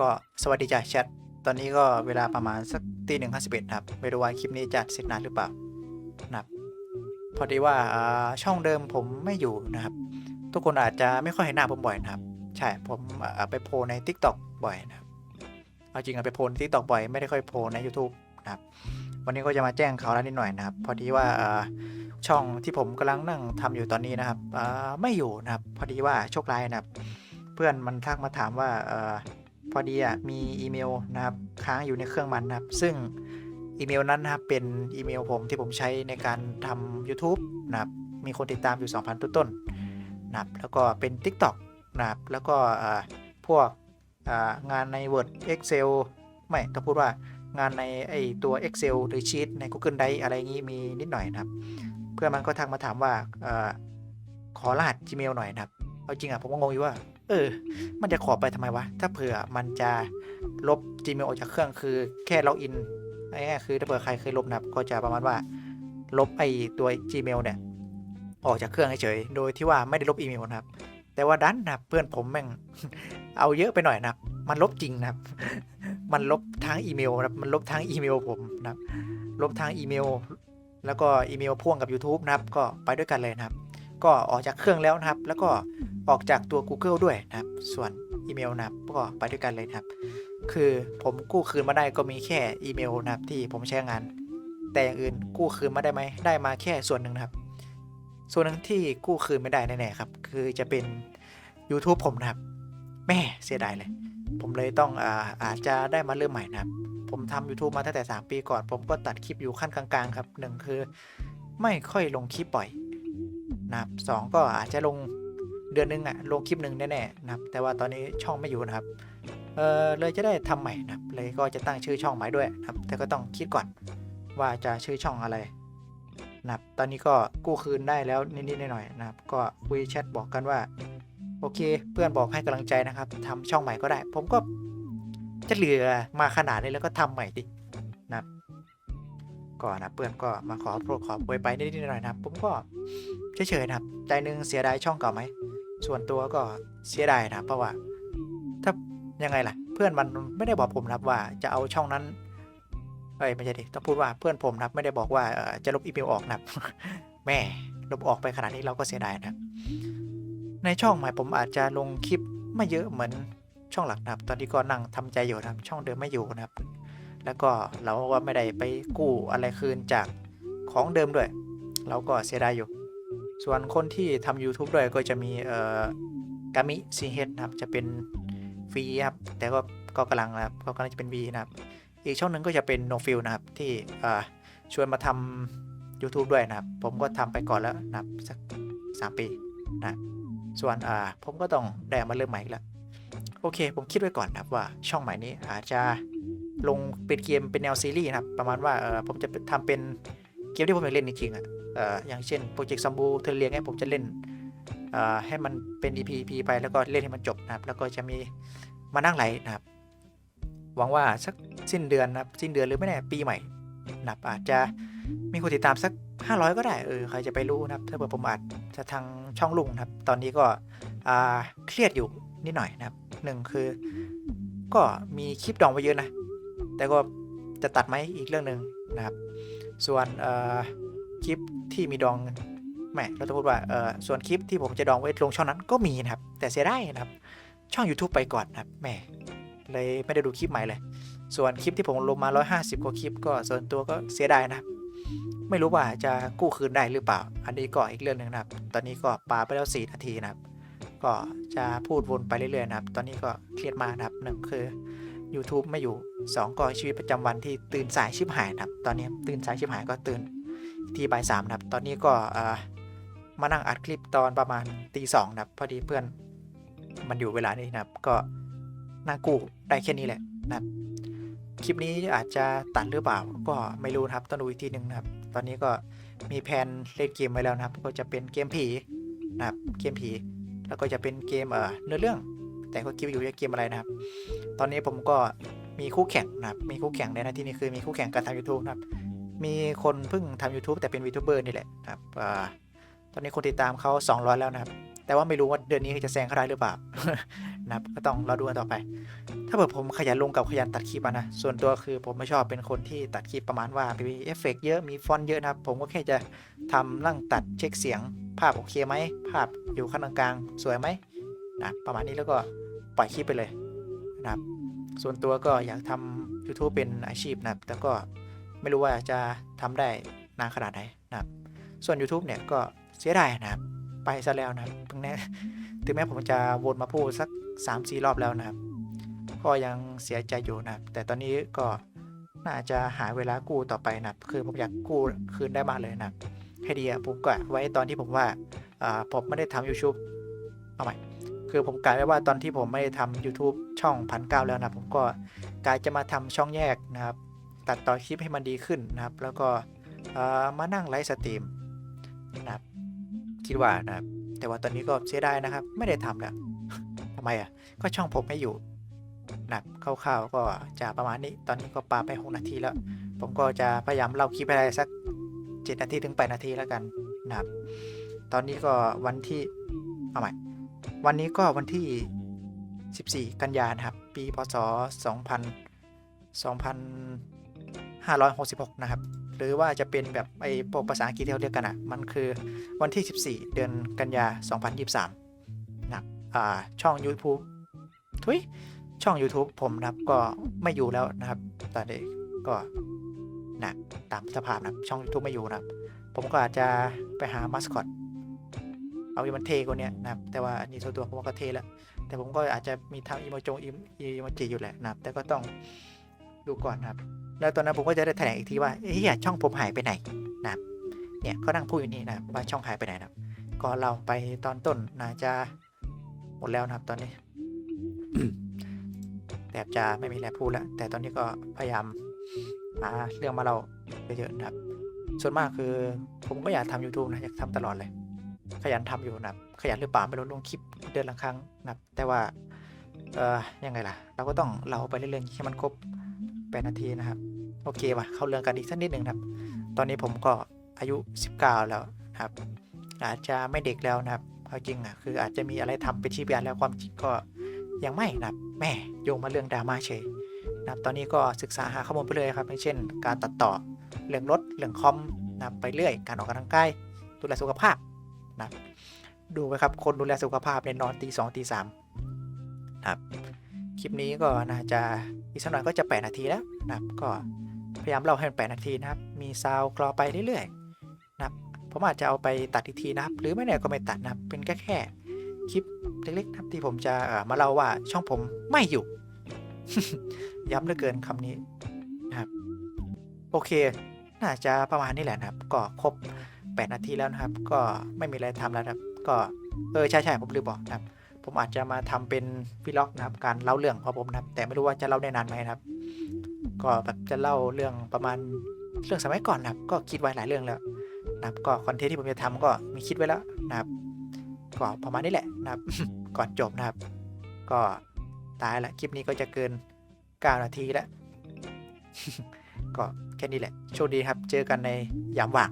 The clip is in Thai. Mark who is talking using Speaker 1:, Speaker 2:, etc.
Speaker 1: ก็สวัสดีจ้ะแชท ตอนนี้ก็เวลาประมาณสักตีหนึ่งห้าสิบเอ็ดครับ ไม่รู้ว่าคลิปนี้จะเสร็จนานหรือเปล่านะครับ พอดีว่าช่องเดิมผมไม่อยู่นะครับ ทุกคนอาจจะไม่ค่อยเห็นหน้าผมบ่อยนะครับ ใช่ ผมไปโพใน Tik t o อกบ่อยนะครับ เอาจริงอะไปโพใน Tik t o อกบ่อย ไม่ได้ค่อยโพใน YouTube นะครับ วันนี้ก็จะมาแจ้งข่าวแล้วนิดหน่อยนะครับ พอดีว่าช่องที่ผมกำลังนั่งทำอยู่ตอนนี้นะครับไม่อยู่นะครับ พอดีว่าโชคร้ายนะครับ เพื่อนมันทักมาถามว่า พอดีอะมีอีเมลนะครับค้างอยู่ในเครื่องมันนะครับ ซึ่งอีเมลนั้นนะครับเป็นอีเมลผมที่ผมใช้ในการทำ YouTube นะครับมีคนติดตามอยู่ 2,000 ต้นๆนะครับแล้วก็เป็น TikTok นะครับแล้วก็พวกงานใน Word Excel ไม่ต้องพูดว่างานในไอตัว Excel หรือ Sheet ใน Google Drive อะไรอย่างนี้มีนิดหน่อยนะครับ เพื่อนมันก็ทักมาถามว่าอขอรหัส Gmail หน่อยนะครับ เอาจริงอะผมก็งงอยู่ว่า เออ มันจะขอไปทำไมวะ ถ้าเผื่อมันจะลบ Gmail ออกจากเครื่องคือแค่ล็อกอินง่ายๆคือถ้าเผื่อใครเคยลบนะครับ ก็จะประมาณว่า ลบไอ้ตัว Gmail เนี่ย ออกจากเครื่องเฉยโดยที่ว่าไม่ได้ลบอีเมลนะครับ แต่ว่าดันนะเพื่อนผมแม่งเอาเยอะไปหน่อยนะครับ มันลบจริงนะครับ มันลบทางอีเมลนะครับ มันลบทางอีเมลผมนะครับ ลบทางอีเมล แล้วก็อีเมลพ่วงกับ YouTube นะครับ ก็ไปด้วยกันเลยนะครับ ก็ออกจากเครื่องแล้วนะครับ แล้วก็ ออกจากตัว Google ด้วยนะครับ ส่วนอีเมลนะครับก็ไปด้วยกันเลยนะครับ คือผมกู้คืนมาได้ก็มีแค่อีเมลนะครับที่ผมใช้งาน แต่อย่างอื่นกู้คืนมาได้ไหมได้มาแค่ส่วนหนึ่งนะครับ ส่วนหนึ่งที่กู้คืนไม่ได้แน่ๆครับ คือจะเป็น YouTube ผมนะครับ แม่เสียดายเลย ผมเลยต้องอาอาจจะได้มาเริ่มใหม่นะครับ ผมทำ YouTube มาตั้งแต่ 3 ปีก่อน ผมก็ตัดคลิปอยู่ขั้นกลางๆครับหนึ่งคือ ไม่ค่อยลงคลิปบ่อยนะครับสองก็อาจจะลง เดือนหนึงอะลงคลิปหนึ่งแน่ๆนะครับแต่ว่าตอนนี้ช่องไม่อยู่นะครับเออเลยจะได้ทำใหม่นะครับเลยก็จะตั้งชื่อช่องใหม่ด้วยนะครับ แต่ก็ต้องคิดก่อนว่าจะชื่อช่องอะไรนะครับตอนนี้ก็กู้คืนได้แล้วนิดๆหน่อยๆนะครับ ก็คุยแชทบอกกันว่าโอเค เพื่อนบอกให้กำลังใจนะครับทำช่องใหม่ก็ได้ ผมก็จะเหลือมาขนาดนี้แล้วก็ทำใหม่ดินะครับก่อนนะเพื่อนก็มาขอโปรดขอโวยไปนิดๆหน่อยๆนะครับ ผมก็เฉยๆนะครับ ใจหนึงเสียดายช่องเก่าไหม ส่วนตัวก็เสียดายนะเพราะว่า ถ้ายังไงล่ะ เพื่อนมันไม่ได้บอกผมนะครับว่าจะเอาช่องนั้นเอ้ยไม่ใช่ดิต้องพูดว่าเพื่อนผมนะครับไม่ได้บอกว่าจะลบอีเมลออกนะครับแม่ลบออกไปขนาดนี้เราก็เสียดายนะในช่องใหม่ผมอาจจะลงคลิปไม่เยอะเหมือนช่องหลักนะครับ ตอนนี้ก็นั่งทำใจอยู่นะครับ ช่องเดิมไม่อยู่นะครับ แล้วก็เราก็ไม่ได้ไปกู้อะไรคืนจากของเดิมด้วย เราก็เสียดายอยู่ ส่วนคนที่ทำ YouTube ด้วยก็จะมีเอ่อกามิซีเฮดนะครับจะเป็นฟรีครับแต่ก็ก็กำลังนะครับก็กำลังจะเป็น V นะครับ อีกช่องหนึ่งก็จะเป็น No f i l นะครับที่เอ่อชวนมาทำ YouTube ด้วยนะครับ ผมก็ทำไปก่อนแล้วนะครับสักสามปีนะส่วนอ่าผมก็ต้องได้มาเริ่มใหม่อีกแล้วโอเค ผมคิดไว้ก่อนนะครับว่าช่องใหม่นี้อาจจะลงเป็นเกมเป็นแนวซีรีส์นะครับ ประมาณว่าเออผมจะทำเป็นเกมที่ผมอยากเล่นจริงๆอะ อย่างเช่นโปรเจกต์ซัมบูเทเรียงเนี่ยผมจะเล่นให้มันเป็น EP EP ไปแล้วก็เล่นให้มันจบนะครับ แล้วก็จะมีมานั่งไหลนะครับ หวังว่าสักสิ้นเดือนนะครับสิ้นเดือนหรือไม่แน่ปีใหม่นะครับอาจจะมีคนติดตามสัก 500 ก็ได้เออใครจะไปรู้นะครับถ้าเกิดผมอาจจะทางช่องลุงนะครับ ตอนนี้ก็เครียดอยู่นิดหน่อยนะครับหนึ่งคือ ก็มีคลิปดองไว้เยอะนะ แต่ก็จะตัดไหมอีกเรื่องหนึ่งนะครับ ส่วนออ คลิปที่มีดองแหมเราต้องพูดว่าเออส่วนคลิปที่ผมจะดองไว้ลงช่องนั้นก็มีนะครับ แต่เสียดายนะครับ ช่อง YouTube ไปก่อนนะครับแหมเลยไม่ได้ดูคลิปใหม่เลย ส่วนคลิปที่ผมลงมา 150 กว่าคลิป ก็ส่วนตัวก็เสียดายนะครับ ไม่รู้ว่าจะกู้คืนได้หรือเปล่า อันนี้ก็อีกเรื่องหนึ่งนะครับ ตอนนี้ก็ปาไปแล้ว 4 นาทีนะครับ ก็จะพูดวนไปเรื่อยๆนะครับ ตอนนี้ก็เครียดมากนะครับหนึ่งคือ YouTube ไม่อยู่ 2 ก็ชีวิตประจำวันที่ตื่นสายชิบหายนะครับ ตอนนี้ตื่นสายชิบหายก็ตื่น ที่บ่ายสามนะครับ ตอนนี้ก็มานั่งอัดคลิปตอนประมาณตีสองนะครับ พอดีเพื่อนมันอยู่เวลานี้นะครับ ก็นั่งกู้ได้แค่นี้แหละนะครับ คลิปนี้อาจจะตัดหรือเปล่า ก็ไม่รู้ครับต้องดูอีกทีหนึ่งนะครับ ตอนนี้ก็มีแผนเล่นเกมไว้แล้วนะครับ ก็จะเป็นเกมผีนะครับ เกมผี แล้วก็จะเป็นเกมเอ่อเนื้อเรื่อง แต่ก็คิดอยู่ว่าเกมอะไรนะครับ ตอนนี้ผมก็มีคู่แข่งนะครับ มีคู่แข่งในหน้าที่นี้คือมีคู่แข่งการทำ YouTube นะครับ มีคนเพิ่งทำ YouTube แต่เป็นวีทูเบอร์นี่แหละครับอตอนนี้คนติดตามเขา200 แล้วนะครับ แต่ว่าไม่รู้ว่าเดือนนี้จะแซงเขาได้หรือเปล่านะครับก็ต้องรอดูกันต่อไป ถ้าเกิดผมขยันลงกับขยันตัดคลิปนะส่วนตัวคือผมไม่ชอบเป็นคนที่ตัดคลิปประมาณว่ามีเอฟเฟกต์เยอะมีฟอนต์เยอะนะครับ ผมก็แค่จะทำร่างตัดเช็คเสียง ภาพโอเคไหมภาพอยู่ข้างกลางสวยไหมนะประมาณนี้แล้วก็ปล่อยคลิปไปเลยนะครับ ส่วนตัวก็อยากทำ YouTube เป็นอาชีพนะครับแต่ก็ ไม่รู้ว่าจะทำได้นานขนาดไหนนะครับ ส่วน YouTube เนี่ยก็เสียดายนะครับ ไปซะแล้วนะครับถึงแม้ถึงแม้ผมจะวนมาพูดสัก 3-4 รอบแล้วนะครับ ก็ยังเสียใจอยู่นะครับ แต่ตอนนี้ก็น่าจะหาเวลากู้ต่อไปนะครับ คือผมอยากกู้คืนได้มากเลยนะครับให้ดีอะผมกะไว้ตอนที่ผมว่าอ่าผมไม่ได้ทำ YouTube เอาใหม่คือผมกะไว้ว่าตอนที่ผมไม่ได้ทำ YouTube ช่องพันเแล้วนะผมก็กะจะมาทำช่องแยกนะครับ ตัดต่อคลิปให้มันดีขึ้นนะครับ แล้วก็มานั่งไลฟ์สตรีมนะครับคิดว่านะครับ แต่ว่าตอนนี้ก็เสียดายนะครับ ไม่ได้ทำแล้วทำไมอะก็ช่องผมไม่อยู่นะครับคร่าวๆก็จะประมาณนี้ตอนนี้ก็ปาไป 6 นาทีแล้ว ผมก็จะพยายามเล่าคลิปให้ได้สัก 7 นาทีถึง 8 นาทีแล้วกันนะครับ ตอนนี้ก็วันที่เอาใหม่วันนี้ก็วันที่ 14 กันยานะครับ ปีพศ 2000 566 นะครับ หรือว่าจะเป็นแบบไอ้พวกภาษาอังกฤษที่เขาเรียกกันอะ มันคือวันที่ 14 เดือนกันยา 2023 นะครับอ่า ช่อง YouTube ทุยช่อง YouTube ผมนะครับ ก็ไม่อยู่แล้วนะครับ ตอนนี้ก็นะตามสภาพนะช่อง YouTube ไม่อยู่นะครับ ผมก็อาจจะไปหามาสคอตเอาอีมันเทกว่าเนี้ยนะครับ แต่ว่าอันนี่ส่วนตัวผมก็เทแล้ว แต่ผมก็อาจจะมีทำอีโมจงอีโมจิอยู่แหละนะครับ แต่ก็ต้องดูก่อนนะครับ แล้วตอนนั้นผมก็จะได้แถลงอีกทีว่าเฮ้ยช่องผมหายไปไหนนะเนี่ยก็นั่งพูดอยู่นี่นะว่าช่องหายไปไหนนะก็เราไปตอนต้นน่าจะหมดแล้วนะครับตอนนี้แทบจะไม่มีอะไรพูดแล้ว แต่ตอนนี้ก็พยายามหาเรื่องมาเราเยอะๆนะครับ ส่วนมากคือผมก็อยากทำ YouTube นะอยากทำตลอดเลย ขยันทำอยู่นะครับ ขยันหรือเปล่าไม่รู้ลงคลิปเดือนละครั้งนะครับ แต่ว่า เอ่อยังไงล่ะ เราก็ต้องเราไปเรื่อยๆให้มันครบ8นาทีนะครับ โอเคว่ะเข้าเรื่องกันอีกสักนิดหนึ่งครับ ตอนนี้ผมก็อายุ 19 แล้วครับ อาจจะไม่เด็กแล้วนะครับเอาจริงอะคืออาจจะมีอะไรทำเป็นชีพยานแล้วความจริงก็ยังไม่นะครับแม่โยงมาเรื่องดราม่าเฉยนะครับตอนนี้ก็ศึกษาหาข้อมูลไปเลยครับอย่างเช่น การตัดต่อเรื่องรถเรื่องคอมนะไปเรื่อย การออกกำลังกายดูแลสุขภาพนะดูไปครับคนดูแลสุขภาพในยนอนตีสองตีสามนะครับคลิปนี้ก็น่าจะอีกสักหน่อยก็จะ 8 นาทีแล้วนะครับก็ พยายามเล่าให้มัน8นาทีนะครับ มีซาวคลอไปเรื่อยๆนะครับ ผมอาจจะเอาไปตัดอีกทีนะครับ หรือไม่แน่ก็ไม่ตัดนะครับ เป็นแค่แค่คลิปเล็กๆนะครับที่ผมจะเอ่อมาเล่าว่าช่องผมไม่อยู่ ย้ำเหลือเกินคำนี้นะครับ โอเค น่าจะประมาณนี้แหละนะครับ ก็ครบ 8 นาทีแล้วนะครับ ก็ไม่มีอะไรทำแล้วนะครับ ก็เออใช่ใช่ผมลืมบอกนะครับ ผมอาจจะมาทำเป็นวิล็อกนะครับ การเล่าเรื่องของผมนะครับ แต่ไม่รู้ว่าจะเล่าได้นานไหมนะครับ ก็แบบจะเล่าเรื่องประมาณเรื่องสมัยก่อนนะครับ ก็คิดไว้หลายเรื่องแล้วนะครับก็คอนเทนต์ที่ผมจะทำก็มีคิดไว้แล้วนะครับก็ประมาณนี้แหละนะครับ ก่อนจบนะครับ ก็ตายละคลิปนี้ก็จะเกิน 9 นาทีแล้วก็แค่นี้แหละ โชคดีครับ เจอกันในยามว่าง